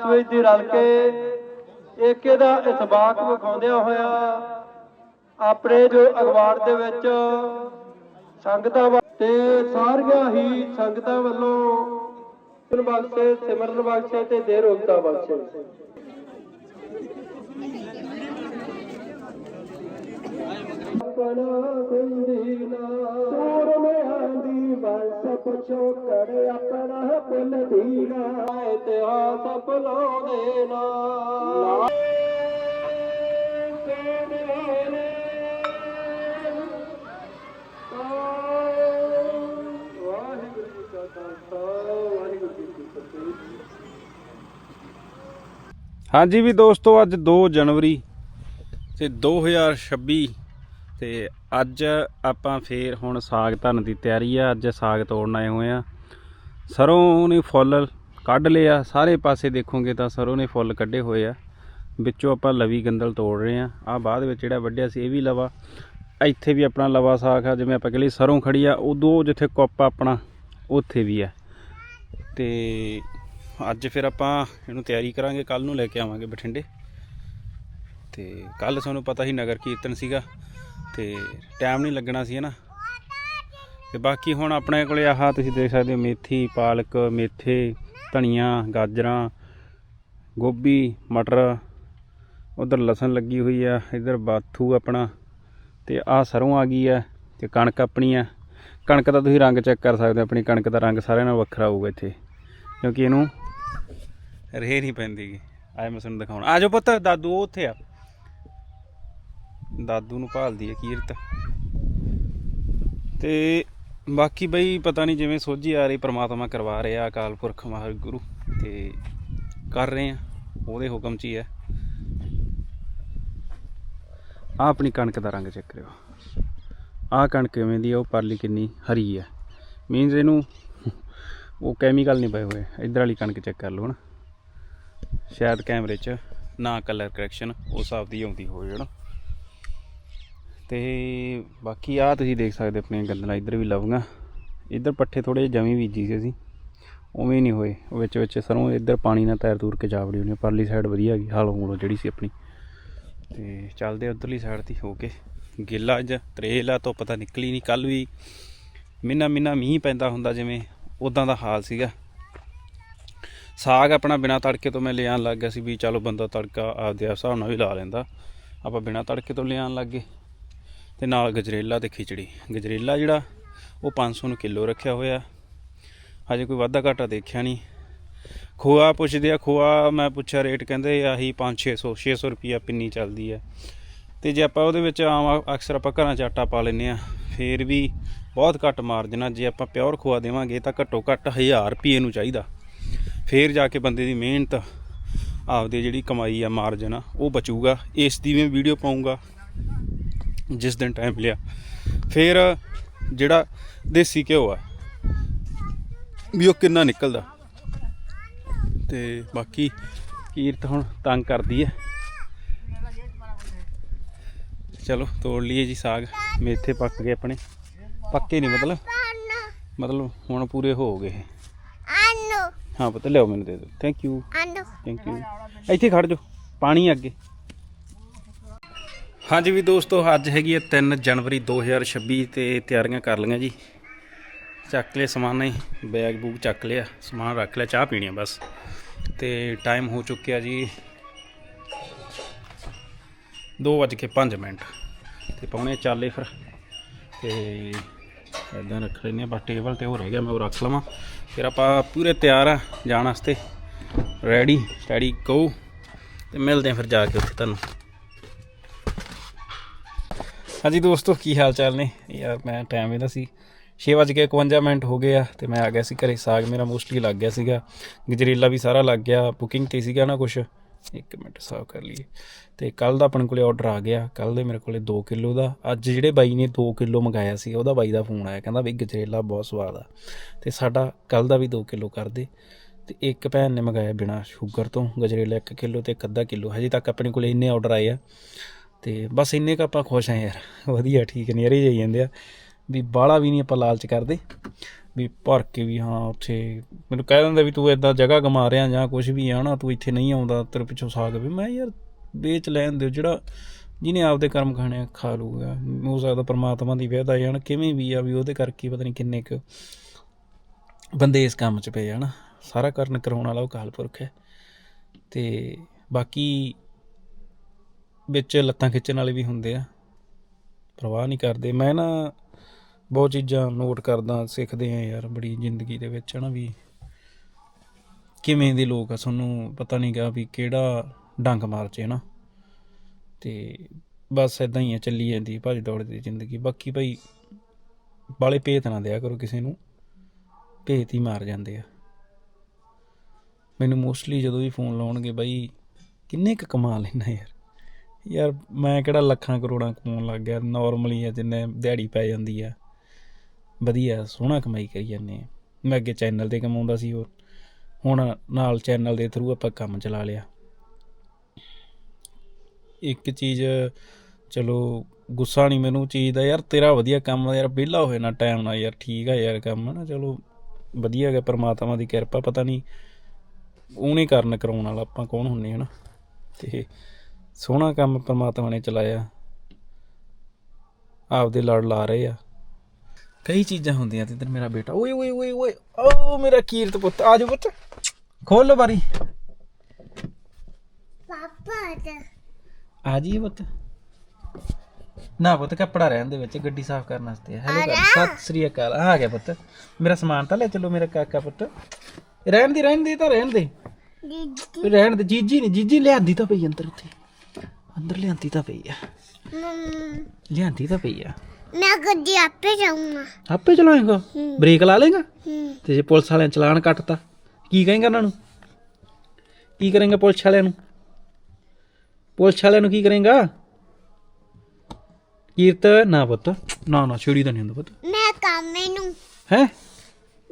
ਆਪਸ ਵਿੱਚ ਦੀ ਰਲ ਕੇ ਏਕੇ ਦਾ ਇਤਬਾਕ ਵਿਖਾਉਂਦਿਆਂ ਹੋਇਆ ਆਪਣੇ ਜੋ ਅਖਬਾਰ ਦੇ ਵਿੱਚ ਸੰਗਤਾਂ ਵਾ- ਤੇ ਸਾਰੀਆਂ ਹੀ ਸੰਗਤਾਂ ਵੱਲੋਂ ਬਖਸ਼ੇ, ਸਿਮਰਨ ਬਖਸ਼ੇ ਤੇ ਦੇ ਰੋਗਤਾ ਬਖਸ਼ੇ। ਆਪਣਾ ਕੁੰਦੀ ਬੰਸ ਪੁੱਛੋ ਕੜ ਆਪਣਾ ਪੁੱਲ ਦੀਨਾ ਇਤਿਹਾਸ ਭੁਲਾਉਂਦੇ ਨਾ ਵਾਹਿਗੁਰੂ ਜੀ ਕਾ ਖਾਲਸਾ ਵਾਹਿਗੁਰੂ ਜੀ ਕੀ ਫਤਿਹ ਹਾਂਜੀ ਵੀ ਦੋਸਤੋ ਅੱਜ 2 ਜਨਵਰੀ ਤੇ 2026 ਤੇ ਅੱਜ ਆਪਾਂ ਫੇਰ ਹੁਣ ਸਾਗ ਧਰਨ ਦੀ ਤਿਆਰੀ ਆ। ਅੱਜ ਸਾਗ ਤੋੜਨ ਆਏ ਹੋਏ ਆ। ਸਰੋਂ ਨੇ ਫੁੱਲ ਕੱਢ ਲਿਆ ਸਾਰੇ ਪਾਸੇ ਦੇਖੋਗੇ ਤਾਂ ਸਰੋਂ ਨੇ ਫੁੱਲ ਕੱਢੇ ਹੋਏ ਆ। ਵਿੱਚੋਂ ਆਪਾਂ ਲਵੀ ਗੰਦਲ ਤੋੜ ਰਹੇ ਆ। ਆ ਬਾਅਦ ਵਿੱਚ ਜਿਹੜਾ ਵੱਢਿਆ ਸੀ, ਇਹ ਵੀ ਲਵਾ। ਇੱਥੇ ਵੀ ਆਪਣਾ ਲਵਾ ਸਾਗ ਆ। ਜਿਵੇਂ ਆਪਾਂ ਕਹ ਲਈ ਸਰੋਂ ਖੜੀ ਆ, ਉਦੋਂ ਜਿੱਥੇ ਕੁੱਪ ਆਪਣਾ, ਉੱਥੇ ਵੀ ਆ। ਤੇ ਅੱਜ ਫਿਰ ਆਪਾਂ ਇਹਨੂੰ ਤਿਆਰੀ ਕਰਾਂਗੇ। ਕੱਲ ਨੂੰ ਲੈ ਕੇ ਆਵਾਂਗੇ ਬਠਿੰਡੇ। ਤੇ ਕੱਲ ਸਾਨੂੰ ਪਤਾ ਹੀ ਨਗਰ ਕੀਰਤਨ ਸੀਗਾ। ਤੇ ਟਾਈਮ ਨਹੀਂ ਲੱਗਣਾ ਸੀ ਨਾ ਤੇ ਬਾਕੀ ਹੁਣ ਆਪਣੇ ਕੋਲੇ ਆਹ ਤੁਸੀਂ ਦੇਖ ਸਕਦੇ ਹੋ ਮੇਥੀ ਪਾਲਕ ਮੇਥੇ ਧਨੀਆ ਗਾਜਰਾਂ ਗੋਭੀ ਮਟਰ। ਉਧਰ ਲਸਣ ਲੱਗੀ ਹੋਈ ਆ ਇਧਰ ਬਾਥੂ ਆਪਣਾ। ਤੇ ਆਹ ਸਰੋਂ ਆ ਗਈ ਆ ਤੇ ਕਣਕ ਆਪਣੀ ਆ। ਕਣਕ ਦਾ ਤੁਸੀਂ ਰੰਗ ਚੈੱਕ ਕਰ ਸਕਦੇ ਹੋ ਆਪਣੀ ਕਣਕ ਦਾ ਰੰਗ ਸਾਰਿਆਂ ਨਾਲੋਂ ਵੱਖਰਾ ਹੋਊਗਾ ਇੱਥੇ। ਕਿਉਂਕਿ ਇਹਨੂੰ ਰੇ ਨਹੀਂ ਪੈਂਦੀ। ਗੀ ਆਏ ਮੈਂ ਤੁਹਾਨੂੰ ਦਿਖਾਉਣਾ। ਆ ਜਾਓ ਪੁੱਤ ਦਾਦੂ ਉਹ ਉੱਥੇ ਆ। ਦਾਦੂ ਨੂੰ ਭਾਲਦੀ ਹੈ ਕੀਰਤ। ਤੇ ਬਾਕੀ ਬਈ ਪਤਾ ਨਹੀਂ ਜਿਵੇਂ ਸੋਝੀ ਆ ਰਹੀ, ਪ੍ਰਮਾਤਮਾ ਕਰਵਾ ਰਿਹਾ, ਅਕਾਲ ਪੁਰਖ ਮਹਾਗੁਰੂ ਤੇ ਕਰ ਰਹੇ ਆ, ਉਹਦੇ ਹੁਕਮ 'ਚ ਹੀ ਹੈ। ਆ ਆਪਣੀ ਕਣਕ ਦਾ ਰੰਗ ਚੈੱਕ ਕਰਿਓ। ਆਹ ਕਣਕ ਕਿਵੇਂ ਦੀ ਆ, ਉਹ ਪਰਲੀ ਕਿੰਨੀ ਹਰੀ ਹੈ ਮੀਨਸ ਇਹਨੂੰ ਉਹ ਕੈਮੀਕਲ ਨਹੀਂ ਪਏ ਹੋਏ, ਇਧਰ ਵਾਲੀ ਕਣਕ ਚੈੱਕ ਕਰ ਲਓ ਨਾ ਸ਼ਾਇਦ ਕੈਮਰੇ 'ਚ ਨਾ ਕਲਰ ਕਰੈਕਸ਼ਨ ਉਸ ਹਿਸਾਬ ਦੀ ਆਉਂਦੀ ਹੋਵੇ ਹਨਾ। ਤੇ ਬਾਕੀ ਆ ਤੁਸੀਂ ਦੇਖ ਸਕਦੇ ਆਪਣੀਆਂ ਗੰਦਲਾਂ, ਇੱਧਰ ਵੀ ਲਵੀਆਂ ਇੱਧਰ ਪੱਠੇ ਥੋੜੇ ਜਮੀ ਬੀਜੀ ਸੀ ਅਸੀਂ। ਉਵੇਂ ਨਹੀਂ ਹੋਏ ਵਿੱਚ ਵਿੱਚ ਸਰੋਂ ਇੱਧਰ ਪਾਣੀ ਨਾਲ ਤੈਰ ਤੂਰ ਕੇ ਜਾਵੜੀ ਹੋਣੀ ਪਰਲੀ ਸਾਈਡ ਵਧੀਆ ਗਈ, ਹਾਲੋ ਮੂਲੋ ਜਿਹੜੀ ਸੀ ਆਪਣੀ। ਤੇ ਚੱਲਦੇ ਉਧਰਲੀ ਸਾਈਡ ਤੇ, ਹੋ ਕੇ ਗਿੱਲਾ ਅੱਜ ਤਰੇਲ ਆ ਧੁੱਪ ਤਾਂ ਨਿਕਲੀ ਨਹੀਂ ਕੱਲ ਵੀ ਮਿੰਨਾ ਮਿੰਨਾ ਮੀਂਹ ਪੈਂਦਾ ਹੁੰਦਾ, ਜਿਵੇਂ ਉਦਾਂ ਦਾ ਹਾਲ ਸੀਗਾ। ਸਾਗ ਆਪਣਾ ਬਿਨਾ ਤੜਕੇ ਤੋਂ ਮੈਂ ਲਿਆਉਣ ਲੱਗ ਗਿਆ ਸੀ ਵੀ ਚਲੋ ਬੰਦਾ ਤੜਕਾ ਆਪਦੇ ਹਿਸਾਬ ਨਾਲ ਵੀ ਲਾ ਲੈਂਦਾ। ਆਪਾਂ ਬਿਨਾ ਤੜਕੇ ਤੋਂ ਲਿਆਉਣ ਲੱਗ ਗਏ। ਤੇ ਨਾਲ ਗਜਰੇਲਾ ਤੇ ਖਿਚੜੀ। ਗਜਰੇਲਾ ਜਿਹੜਾ, ਉਹ 500 ਨੂੰ ਕਿਲੋ ਰੱਖਿਆ ਹੋਇਆ। ਹਜੇ ਕੋਈ ਵਾਧਾ ਘਾਟਾ ਦੇਖਿਆ ਨਹੀਂ। ਖੋਆ ਪੁੱਛਦੇ ਆ, ਖੋਆ ਮੈਂ ਪੁੱਛਿਆ ਰੇਟ ਕਹਿੰਦੇ ਆਹੀ 5 600 600 ਰੁਪਿਆ ਪਿੰਨੀ ਚੱਲਦੀ ਹੈ ਤੇ ਜੇ ਆਪਾਂ ਉਹਦੇ ਵਿੱਚ ਆਮ ਅਕਸਰ ਆਪਾਂ ਘਰਾਂ 'ਚ ਆਟਾ ਪਾ ਲੈਨੇ ਆ, ਫੇਰ ਵੀ ਬਹੁਤ ਘੱਟ ਮਾਰਜਨ ਆ। ਜੇ ਆਪਾਂ ਪਿਓਰ ਖੋਆ ਦੇਵਾਂਗੇ ਤਾਂ ਘੱਟੋ ਘੱਟ 1000 ਰੁਪਏ ਨੂੰ ਚਾਹੀਦਾ। ਫੇਰ ਜਾ ਕੇ ਬੰਦੇ ਦੀ ਮਿਹਨਤ, ਆਪਦੀ ਜਿਹੜੀ ਕਮਾਈ ਆ ਮਾਰਜਨ ਆ, ਉਹ ਬਚੂਗਾ। ਇਸ ਦੀ ਮੈਂ ਵੀਡੀਓ ਪਾਉਂਗਾ ਜਿਸ ਦਿਨ ਟਾਈਮ ਲਿਆ। ਫਿਰ ਜਿਹੜਾ ਦੇਸੀ ਘਿਓ ਆ ਵੀ ਉਹ ਕਿੰਨਾ ਨਿਕਲਦਾ। ਤੇ ਬਾਕੀ ਕੀਰਤ ਹੁਣ ਤੰਗ ਕਰਦੀ ਹੈ। ਚਲੋ ਤੋੜ ਲਈਏ ਜੀ ਸਾਗ। ਮੇਥੇ ਪੱਕ ਗਏ ਆਪਣੇ। ਪੱਕੇ ਨਹੀਂ ਮਤਲਬ? ਮਤਲਬ ਹੁਣ ਪੂਰੇ ਹੋ ਗਏ। ਆਨੋ ਹਾਂ ਪਤਾ ਲਿਆਓ ਮੈਨੂੰ ਦੇ ਦਿਓ। ਥੈਂਕ ਯੂ ਆਨੋ ਥੈਂਕ ਯੂ ਇੱਥੇ ਖੜ ਜਾਓ। ਪਾਣੀ ਅੱਗੇ। ਹਾਂਜੀ ਵੀ ਦੋਸਤੋ, ਅੱਜ ਹੈਗੀ ਹੈ 3 ਜਨਵਰੀ 2026 ਤੇ ਤਿਆਰੀਆਂ ਕਰ ਲਈਆਂ ਜੀ। ਚੱਕ ਲਿਆ ਸਮਾਨ ਹੀ ਬੈਗ ਬੂਗ ਚੱਕ ਲਿਆ, ਸਮਾਨ ਰੱਖ ਲਿਆ, ਚਾਹ ਪੀਣੀ ਆ ਬਸ। ਤੇ ਟਾਈਮ ਹੋ ਚੁੱਕਿਆ ਜੀ 2:05 ਮਿੰਟ। ਤੇ ਪੌਣੇ ਚਾਲੇ ਫਿਰ। ਤੇ ਇਦਾਂ ਰੱਖ ਲੈਨੇ ਆ, ਬਸ ਟੇਬਲ ਤੇ ਉਹ ਰਹਿ ਗਿਆ, ਮੈਂ ਉਹ ਰੱਖ ਲਵਾਂ। ਫਿਰ ਆਪਾਂ ਪੂਰੇ ਤਿਆਰ ਆ ਜਾਣ ਵਾਸਤੇ। ਰੈਡੀ ਸਟੈਡੀ ਗੋ ਤੇ ਮਿਲਦੇ ਆ ਫਿਰ ਜਾ ਕੇ ਉੱਥੇ ਤੁਹਾਨੂੰ। ਹਾਂਜੀ ਦੋਸਤੋ, ਕੀ ਹਾਲ ਚਾਲ ਨੇ? ਯਾਰ, ਮੈਂ ਟਾਈਮ ਇਹਦਾ ਸੀ। 6:51 ਮਿੰਟ ਹੋ ਗਏ ਆ ਤੇ ਮੈਂ ਆ ਗਿਆ ਸੀ ਘਰੇ। ਸਾਗ ਮੇਰਾ ਮੋਸਟਲੀ ਲੱਗ ਗਿਆ ਸੀਗਾ। ਗਜਰੇਲਾ ਵੀ ਸਾਰਾ ਲੱਗ ਗਿਆ। ਬੁਕਿੰਗ ਤੇ ਸੀਗਾ ਨਾ ਕੁਛ। ਇੱਕ ਮਿੰਟ ਸਾਫ਼ ਕਰ ਲਈਏ। ਤੇ ਕੱਲ ਦਾ ਆਪਣੇ ਕੋਲੇ ਆਰਡਰ ਆ ਗਿਆ। ਕੱਲ ਦੇ ਮੇਰੇ ਕੋਲੇ 2 ਕਿਲੋ ਦਾ। ਅੱਜ ਜਿਹੜੇ ਬਾਈ ਨੇ 2 ਕਿਲੋ ਮੰਗਾਇਆ ਸੀ, ਉਹਦਾ ਬਾਈ ਦਾ ਫੋਨ ਆਇਆ। ਕਹਿੰਦਾ ਵੀ ਗਜਰੇਲਾ ਬਹੁਤ ਸਵਾਦ ਆ। ਤੇ ਸਾਡਾ ਕੱਲ ਦਾ ਵੀ 2 ਕਿਲੋ ਕਰ ਦੇ। ਤੇ ਇੱਕ ਭੈਣ ਨੇ ਮੰਗਾਇਆ ਬਿਨਾ ਸ਼ੂਗਰ ਤੋਂ। ਗਜਰੇਲਾ 1 ਕਿਲੋ ਤੇ ਇੱਕ ਅੱਧਾ ਕਿਲੋ। ਹਜੇ ਤੱਕ ਆਪਣੇ ਕੋਲ ਇੰਨੇ ਆਰਡਰ ਆਏ ਆ। ਤੇ ਬਸ ਇੰਨੇ ਕ ਆਪਾਂ ਖੁਸ਼ ਆ ਯਾਰ। ਵਧੀਆ, ਠੀਕ ਨੇਰੇ ਜਾਈ ਜਾਂਦੇ ਆ। ਵੀ ਬਾਹਲਾ ਵੀ ਨਹੀਂ ਆਪਾਂ ਲਾਲਚ ਕਰਦੇ। ਵੀ ਭਰ ਕੇ ਵੀ ਹਾਂ, ਉੱਥੇ ਮੈਨੂੰ ਕਹਿ ਦਿੰਦੇ ਵੀ ਤੂੰ ਇਦਾਂ ਜਗ੍ਹਾ ਗਮਾ ਰਿਹਾ ਜਾਂ ਕੁਝ ਵੀ ਆ ਨਾ, ਤੂੰ ਇੱਥੇ ਨਹੀਂ ਆਉਂਦਾ, ਤੇਰੇ ਪਿੱਛੋਂ ਸਾਗ ਵੀ। ਮੈਂ ਯਾਰ ਵੇਚ ਲੈਣ ਦਿਓ, ਜਿਹੜਾ ਜਿਹਨੇ ਆਪਦੇ ਕਰਮ ਖਾਣੇ ਖਾ ਲੂਗਾ ਹੋ ਸਕਦਾ ਪਰਮਾਤਮਾ ਦੀ ਵਿਹਦਾ ਜਾਣ, ਕਿਵੇਂ ਵੀ ਆ, ਵੀ ਉਹਦੇ ਕਰਕੇ ਪਤਾ ਨਹੀਂ ਕਿੰਨੇ ਕੁ ਬੰਦੇ ਇਸ ਕੰਮ 'ਚ ਪਏ ਆ ਨਾ। ਸਾਰਾ ਕਰਨ ਕਰਾਉਣ ਵਾਲਾ ਉਹ ਅਕਾਲ ਪੁਰਖ ਹੈ। ਤੇ ਬਾਕੀ ਵਿੱਚ ਲੱਤਾਂ ਖਿੱਚਣ ਵਾਲੇ ਵੀ ਹੁੰਦੇ ਆ। ਪਰਵਾਹ ਨਹੀਂ ਕਰਦੇ। ਮੈਂ ਨਾ ਬਹੁਤ ਚੀਜ਼ਾਂ ਨੋਟ ਕਰਦਾ, ਸਿੱਖਦੇ ਆ ਯਾਰ ਬੜੀ ਜ਼ਿੰਦਗੀ ਦੇ ਵਿੱਚ ਹਨਾ ਵੀ ਕਿਵੇਂ ਦੇ ਲੋਕ ਆ। ਤੁਹਾਨੂੰ ਪਤਾ ਨਹੀਂ ਗਾ ਵੀ ਕਿਹੜਾ ਡੰਗ ਮਾਰ ਜੇ ਨਾ ਤੇ ਬਸ ਇਦਾਂ ਹੀ ਆ, ਚੱਲੀ ਜਾਂਦੀ ਭੱਜ ਦੌੜ ਦੀ ਜ਼ਿੰਦਗੀ। ਬਾਕੀ ਭਾਈ ਬਾਲੇ ਭੇਤ ਨਾ ਦਿਆ ਕਰੋ ਕਿਸੇ ਨੂੰ। ਭੇਤ ਹੀ ਮਾਰ ਜਾਂਦੇ ਆ। ਮੈਨੂੰ ਮੋਸਟਲੀ ਜਦੋਂ ਵੀ ਫੋਨ ਲਾਉਣਗੇ ਬਾਈ, ਕਿੰਨੇ ਕੁ ਕਮਾ ਲੈਣਾ ਯਾਰ। ਯਾਰ ਮੈਂ ਕਿਹੜਾ ਲੱਖਾਂ ਕਰੋੜਾਂ ਕਮਾਉਣ ਲੱਗ ਗਿਆ ਨਾਰਮਲੀ ਆ ਜਿੰਨੇ ਦਿਹਾੜੀ ਪੈ ਜਾਂਦੀ ਆ। ਵਧੀਆ, ਸੋਹਣਾ ਕਮਾਈ ਕਰੀ ਜਾਂਦੇ ਆ। ਮੈਂ ਅੱਗੇ ਚੈਨਲ ਤੇ ਕਮਾਉਂਦਾ ਸੀ ਹੋਰ। ਹੁਣ ਨਾਲ ਚੈਨਲ ਦੇ ਥਰੂ ਆਪਾਂ ਕੰਮ ਚਲਾ ਲਿਆ। ਇੱਕ ਚੀਜ਼, ਚਲੋ ਗੁੱਸਾ ਨਹੀਂ ਮੈਨੂੰ ਚੀਜ਼ ਦਾ, ਯਾਰ ਤੇਰਾ ਵਧੀਆ ਕੰਮ ਆ, ਯਾਰ ਵਿਹਲਾ ਹੋਏ ਨਾ ਟਾਈਮ ਨਾਲ, ਯਾਰ ਠੀਕ ਆ ਯਾਰ ਕੰਮ ਨਾ ਚਲੋ ਵਧੀਆ ਹੈਗਾ ਪਰਮਾਤਮਾ ਦੀ ਕਿਰਪਾ, ਪਤਾ ਨਹੀਂ ਉਹਨੇ ਕਰਨ ਕਰਾਉਣ ਵਾਲਾ ਆਪਾਂ ਕੌਣ ਹੁੰਨੇ, ਹਨਾ। ਤੇ ਸੋਹਣਾ ਕੰਮ ਪਰਮਾਤਮਾ ਨੇ ਚਲਾਇਆ। ਆਪਦੇ ਲੜ ਲਾ ਰਹੇ ਆ। ਕਈ ਚੀਜ਼ਾਂ ਹੁੰਦੀਆਂ ਤੇ ਇਧਰ ਮੇਰਾ ਬੇਟਾ ਓਏ ਓਏ ਓਏ ਓਏ ਓ ਮੇਰਾ ਕੀਰਤ ਪੁੱਤ ਆ ਜਾ ਪੁੱਤ। ਖੋਲ ਲੋ ਬਾਰੀ ਪਾਪਾ ਆ ਜੀ। ਪੁੱਤ। ਨਾ ਪੁੱਤ ਕੱਪੜਾ ਰਹਿਣ ਦੇ ਵਿੱਚ ਗੱਡੀ ਸਾਫ਼ ਕਰਨ ਵਾਸਤੇ ਹੈਲੋ ਕਰ ਸਤਿ ਸ੍ਰੀ ਅਕਾਲ। ਆ ਗਿਆ ਪੁੱਤ। ਮੇਰਾ ਸਮਾਨ ਤਾਂ ਲੈ ਚਲੋ ਮੇਰਾ ਕਾਕਾ ਪੁੱਤ। ਰਹਿਣ ਦੇ ਰਹਿਣ ਦੇ ਤਾਂ ਰਹਿਣ ਦੇ। ਰਹਿਣ ਦੇ ਜੀਜੀ ਨਹੀਂ ਜੀਜੀ ਲਿਆਂਦੀ ਤਾਂ ਪਈ ਅੰਦਰ ਉੱਥੇ। ਅੰਦਰ ਲਿਆਂਦੀ ਤਾਂ ਪਈ ਆ। ਲਿਆਂਦੀ ਤਾਂ ਪਈ ਆ। ਮੈਂ ਗੱਡੀ ਆਪੇ ਜਾਊਂਗਾ ਆਪੇ ਚਲਾਏਗਾ? ਬ੍ਰੇਕ ਲਾ ਲੇਗਾ ਤੇ ਜੇ ਪੁਲਿਸ ਵਾਲਿਆਂ ਚਲਾਨ ਕੱਟਤਾ ਕੀ ਕਹੇਗਾ ਉਹਨਾਂ ਨੂੰ? ਕੀ ਕਰੇਗਾ ਪੁਲਿਸ ਵਾਲਿਆਂ ਨੂੰ? ਪੁਲਿਸ ਵਾਲਿਆਂ ਨੂੰ ਕੀ ਕਰੇਗਾ? ਕੀਰਤ ਨਾ ਪੁੱਤ। ਨਾ ਨਾ ਛੁਰੀ ਤਾਂ ਨਹੀਂ ਹੁੰਦਾ ਪੁੱਤ। ਮੈਂ ਕਾਮੇ ਨੂੰ ਹੈ?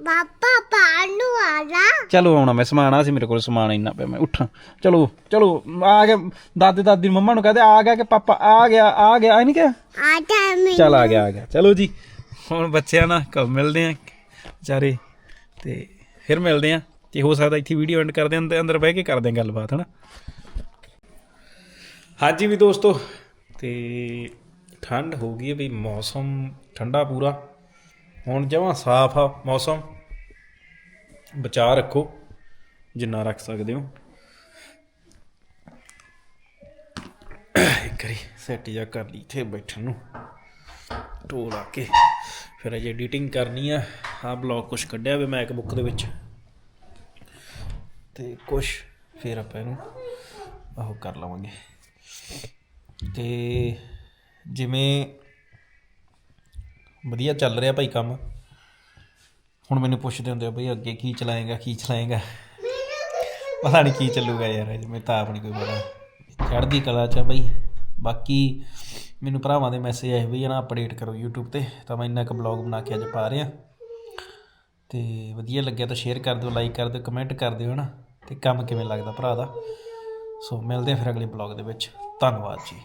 ਪਾਪਾ ਪਾਲੂ ਆਲਾ। ਚਲੋ ਆਉਣਾ ਮੈਂ ਸਮਾਨ ਆ ਸੀ ਮੇਰੇ ਕੋਲ ਸਮਾਨ ਇੰਨਾ ਪਿਆ ਮੈਂ ਉੱਠਾਂ। ਚਲੋ ਚਲੋ ਆ ਗਿਆ ਦਾਦੇ ਦਾਦੀ ਮੰਮਾ ਨੂੰ ਕਹਦੇ ਆ ਗਿਆ ਕਿ ਪਾਪਾ ਆ ਗਿਆ ਆ ਗਿਆ ਐ ਨਹੀਂ ਕਿਹਾ? ਆ ਟਾਈਮ ਚੱਲ ਆ ਗਿਆ ਆ ਗਿਆ। ਚਲੋ ਜੀ ਹੁਣ ਬੱਚਿਆਂ ਨਾਲ ਕਬ ਮਿਲਦੇ ਆ ਵਿਚਾਰੇ ਤੇ ਫਿਰ ਮਿਲਦੇ ਆ ਤੇ ਹੋ ਸਕਦਾ ਇੱਥੇ ਵੀਡੀਓ ਐਂਡ ਕਰਦੇ ਆਂ ਅੰਦਰ ਬਹਿ ਕੇ ਕਰਦੇ ਆਂ ਗੱਲਬਾਤ ਹਨਾ? ਹਾਂਜੀ ਵੀ ਦੋਸਤੋ ਤੇ ਠੰਡ ਹੋ ਗਈ ਹੈ ਵੀ ਮੌਸਮ ਠੰਡਾ ਪੂਰਾ। ਹੁਣ ਜਮਾਂ ਸਾਫ਼ ਆ ਮੌਸਮ। ਬਚਾ ਰੱਖੋ, ਜਿੰਨਾ ਰੱਖ ਸਕਦੇ ਹੋ। ਇੱਕ ਵਾਰੀ ਸੈੱਟ ਜਾ ਕਰ ਲਈ ਇੱਥੇ ਬੈਠਣ ਨੂੰ। ਢੋ ਆ ਕੇ। ਫਿਰ ਅਜੇ ਐਡੀਟਿੰਗ ਕਰਨੀ ਆ। ਆ ਬਲੌਗ ਕੁਝ ਕੱਢਿਆ ਵੇ ਮੈਕਬੁੱਕ ਦੇ ਵਿੱਚ। ਤੇ ਕੁਝ ਫਿਰ ਆਪਾਂ ਇਹਨੂੰ ਆਹ ਕਰ ਲਵਾਂਗੇ। ਤੇ ਜਿਵੇਂ ਵਧੀਆ ਚੱਲ ਰਿਹਾ ਭਾਈ ਕੰਮ। ਹੁਣ ਮੈਨੂੰ ਪੁੱਛਦੇ ਹੁੰਦੇ ਆ, ਬਈ ਅੱਗੇ ਕੀ ਚਲਾਏਗਾ ਕੀ ਚਲਾਏਗਾ? ਪਤਾ ਨਹੀਂ ਕੀ ਚੱਲੂਗਾ ਯਾਰ ਜਿਵੇਂ ਤਾਂ ਆਪਣੀ ਕੋਈ ਬੜਾ ਚੜ੍ਹਦੀ ਕਲਾ ਚ ਆ ਬਈ। ਬਾਕੀ ਮੈਨੂੰ ਭਰਾਵਾਂ ਦੇ ਮੈਸੇਜ ਆਏ ਵੀ ਨਾ ਅਪਡੇਟ ਕਰੋ YouTube ਤੇ, ਤਾਂ ਮੈਂ ਇੰਨਾ ਕੁ ਬਲੌਗ ਬਣਾ ਕੇ ਅੱਜ ਪਾ ਰਿਹਾ। ਤੇ ਵਧੀਆ ਲੱਗਿਆ ਤਾਂ ਸ਼ੇਅਰ ਕਰ ਦਿਓ ਲਾਈਕ ਕਰ ਦਿਓ ਕਮੈਂਟ ਕਰ ਦਿਓ, ਹਨਾ। ਤੇ ਕੰਮ ਕਿਵੇਂ ਲੱਗਦਾ ਭਰਾ ਦਾ? ਸੋ ਮਿਲਦੇ ਆ ਫਿਰ ਅਗਲੇ ਬਲੌਗ ਦੇ ਵਿੱਚ। ਧੰਨਵਾਦ ਜੀ।